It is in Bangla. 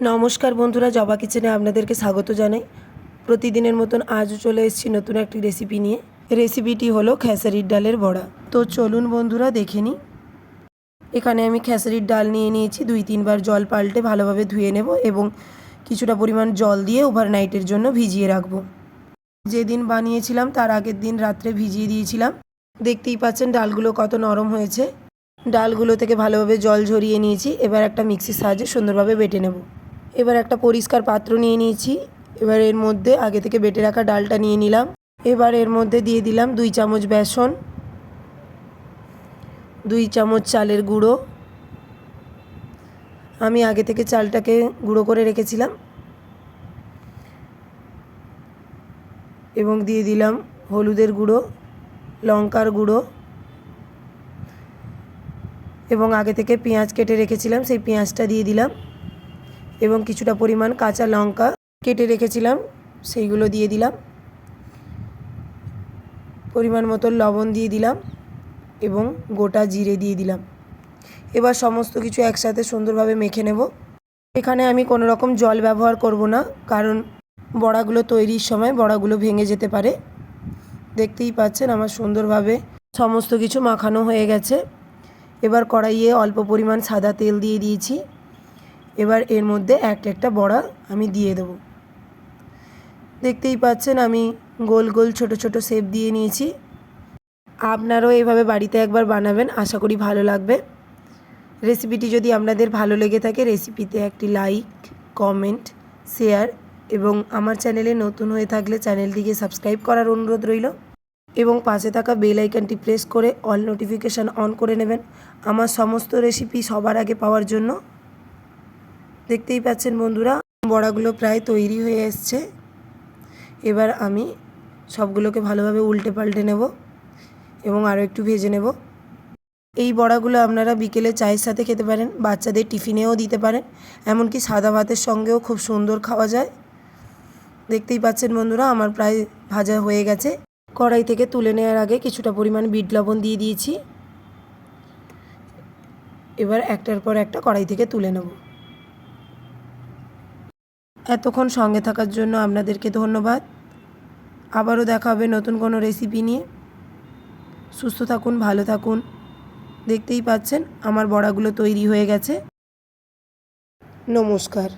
নমস্কার বন্ধুরা, জবা কিচেনে আপনাদেরকে স্বাগত জানাই। প্রতিদিনের মতন আজও চলে এসেছি নতুন একটি রেসিপি নিয়ে। রেসিপিটি হলো খেসারির ডালের বড়া। তো চলুন বন্ধুরা, দেখে নিই। এখানে আমি খেসারির ডাল নিয়ে নিয়েছি, দুই তিনবার জল পাল্টে ভালোভাবে ধুয়ে নেব এবং কিছুটা পরিমাণ জল দিয়ে ওভারনাইটের জন্য ভিজিয়ে রাখব। যেদিন বানিয়েছিলাম, তার আগের দিন রাত্রে ভিজিয়ে দিয়েছিলাম। দেখতেই পাচ্ছেন ডালগুলো কত নরম হয়েছে। ডালগুলো থেকে ভালোভাবে জল ঝরিয়ে নিয়েছি, এবার একটা মিক্সির সাহায্যে সুন্দরভাবে বেটে নেব। এবার একটা পরিষ্কার পাত্র নিয়ে নিয়েছি। এবার এর মধ্যে আগে থেকে বেটে রাখা ডালটা নিয়ে নিলাম। এবার এর মধ্যে দিয়ে দিলাম দুই চামচ বেসন, দুই চামচ চালের গুঁড়ো। আমি আগে থেকে চালটাকে গুঁড়ো করে রেখেছিলাম। এবং দিয়ে দিলাম হলুদের গুঁড়ো, লঙ্কার গুঁড়ো। এবং আগে থেকে পেঁয়াজ কেটে রেখেছিলাম, সেই পেঁয়াজটা দিয়ে দিলাম। এবং কিছুটা পরিমাণ কাঁচা লঙ্কা কেটে রেখেছিলাম, সেইগুলো দিয়ে দিলাম। পরিমাণ মতো লবণ দিয়ে দিলাম এবং গোটা জিরে দিয়ে দিলাম। এবার সমস্ত কিছু একসাথে সুন্দরভাবে মেখে নেব। এখানে আমি কোনো রকম জল ব্যবহার করব না, কারণ বড়াগুলো তৈরির সময় বড়াগুলো ভেঙে যেতে পারে। দেখতেই পাচ্ছেন আমার সুন্দরভাবে সমস্ত কিছু মাখানো হয়ে গেছে। এবার কড়াইয়ে অল্প পরিমাণ সাদা তেল দিয়ে দিয়েছি। এবার এর মধ্যে একটা একটা বড়া আমি দিয়ে দেবো। দেখতেই পাচ্ছেন আমি গোল গোল ছোট ছোট শেপ দিয়ে নিয়েছি। আপনারাও এভাবে বাড়িতে একবার বানাবেন, আশা করি ভালো লাগবে। রেসিপিটি যদি আপনাদের ভালো লেগে থাকে রেসিপিতে একটি লাইক কমেন্ট শেয়ার এবং আমার চ্যানেলে নতুন হয়ে থাকলে চ্যানেলটিকে সাবস্ক্রাইব করার অনুরোধ রইল এবং পাশে থাকা বেল আইকনটি প্রেস করে অল নোটিফিকেশান অন করে নেবেন। আমার সমস্ত রেসিপি সবার আগে পাওয়ার জন্য দেখতেই পাচ্ছেন বন্ধুরা, বড়াগুলো প্রায় তৈরি হয়ে এসছে। এবার আমি সবগুলোকে ভালোভাবে উল্টে পাল্টে নেব এবং আরও একটু ভেজে নেব। এই বড়াগুলো আপনারা বিকেলে চায়ের সাথে খেতে পারেন, বাচ্চাদের টিফিনেও দিতে পারেন, এমনকি সাদা ভাতের সঙ্গেও খুব সুন্দর খাওয়া যায়। দেখতেই পাচ্ছেন বন্ধুরা, আমার প্রায় ভাজা হয়ে গেছে। কড়াই থেকে তুলে নেওয়ার আগে কিছুটা পরিমাণ বিট লবণ দিয়ে দিয়েছি। এবার একটার পর একটা কড়াই থেকে তুলে নেব। এতক্ষণ সঙ্গে থাকার জন্য আপনাদেরকে ধন্যবাদ। আবারও দেখা হবে নতুন কোনো রেসিপি নিয়ে। সুস্থ থাকুন, ভালো থাকুন। দেখতেই পাচ্ছেন, আমার বড়াগুলো তৈরি হয়ে গেছে। নমস্কার।